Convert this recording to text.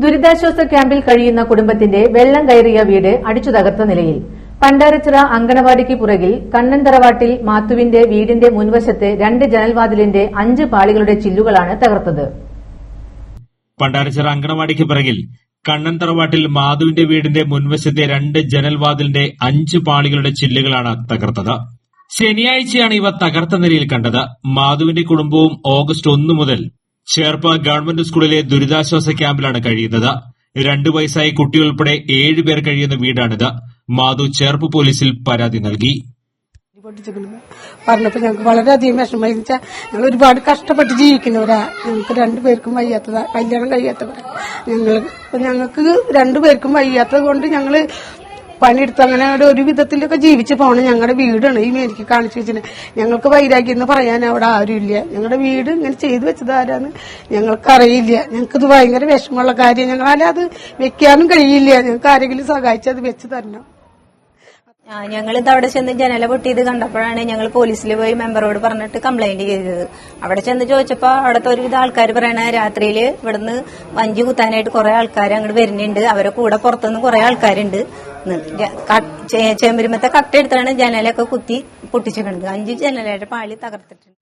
ദുരിതാശ്വാസ ക്യാമ്പിൽ കഴിയുന്ന കുടുംബത്തിന്റെ വെള്ളം കയറിയ വീട് അടിച്ചു തകർത്ത നിലയിൽ. പണ്ടാരച്ചിറ അങ്കണവാടിക്ക് പുറകിൽ കണ്ണൻ തറവാട്ടിൽ മാത്തുവിന്റെ വീടിന്റെ മുൻവശത്തെ രണ്ട് ജനൽവാതിലിന്റെ അഞ്ച് പാളികളുടെ ചില്ലുകളാണ് തകർത്തത്. പണ്ടാരച്ചിറ അങ്കണവാടിക്ക് പിറകിൽ കണ്ണൻ തറവാട്ടിൽ മാധുവിന്റെ വീടിന്റെ മുൻവശത്തെ രണ്ട് ജനൽവാതിലിന്റെ അഞ്ച് പാളികളുടെ ചില്ലുകളാണ് തകർത്തത്. ശനിയാഴ്ചയാണ് ഇവ തകർത്ത നിലയിൽ കണ്ടത്. മാധുവിന്റെ കുടുംബവും ഓഗസ്റ്റ് ഒന്ന് മുതൽ ചേർപ്പ് ഗവൺമെന്റ് സ്കൂളിലെ ദുരിതാശ്വാസ ക്യാമ്പിലാണ് കഴിയുന്നത്. രണ്ടു വയസ്സായ കുട്ടിയുൾപ്പെടെ ഏഴുപേർ കഴിയുന്ന വീടാണിത്. മാധു ചേർപ്പ് പോലീസിൽ പരാതി നൽകി. പറഞ്ഞപ്പോ ഞങ്ങൾക്ക് വളരെയധികം വിഷമമായി. വെച്ചാൽ ഞങ്ങൾ ഒരുപാട് കഷ്ടപ്പെട്ട് ജീവിക്കുന്നവരാ. ഞങ്ങൾക്ക് രണ്ടുപേർക്കും വയ്യാത്തതാ. കല്യാണം കഴിയാത്തവരാ. ഞങ്ങൾ ഞങ്ങൾക്ക് രണ്ടുപേർക്കും വയ്യാത്തത് കൊണ്ട് ഞങ്ങൾ പണിയെടുത്ത് അങ്ങനെ ഒരു വിധത്തിലൊക്കെ ജീവിച്ച് പോകണം ഞങ്ങളുടെ വീടാണ്. ഈ മേരിക്ക് കാണിച്ചു വെച്ചിട്ട് ഞങ്ങൾക്ക് വൈരാഗ്യം എന്ന് പറയാൻ അവിടെ ആരുമില്ല ഞങ്ങളുടെ വീട് ഇങ്ങനെ ചെയ്തു വെച്ചത് ആരാന്ന് ഞങ്ങൾക്കറിയില്ല. ഞങ്ങൾക്കിത് ഭയങ്കര വിഷമമുള്ള കാര്യം. ഞങ്ങളാൽ അത് വെക്കാനും കഴിയില്ല. ഞങ്ങൾക്ക് ആരെങ്കിലും സഹായിച്ച് അത് വെച്ച് തരണം. ഞങ്ങൾ അവിടെ ചെന്ന് ജനല പൊട്ടിയത് കണ്ടപ്പോഴാണ് ഞങ്ങൾ പോലീസിൽ പോയി മെമ്പറോട് പറഞ്ഞിട്ട് കംപ്ലൈന്റ് ചെയ്തത്. അവിടെ ചെന്ന് ചോദിച്ചപ്പോ അവിടുത്തെ ഒരുവിധ ആൾക്കാർ പറയണ രാത്രിയിൽ ഇവിടുന്ന് വഞ്ചി കുത്താനായിട്ട് കുറെ ആൾക്കാർ അങ്ങോട്ട് വരുന്നുണ്ട്. അവരെ കൂടെ പുറത്തുനിന്ന് കുറെ ആൾക്കാരുണ്ട്. ചേമ്പരുമത്തെ കട്ടെടുത്താണ് ജനലൊക്കെ കുത്തി പൊട്ടിച്ചിട്ടുണ്ട്. അഞ്ച് ജനലയുടെ പാളി തകർത്തിട്ടുണ്ട്.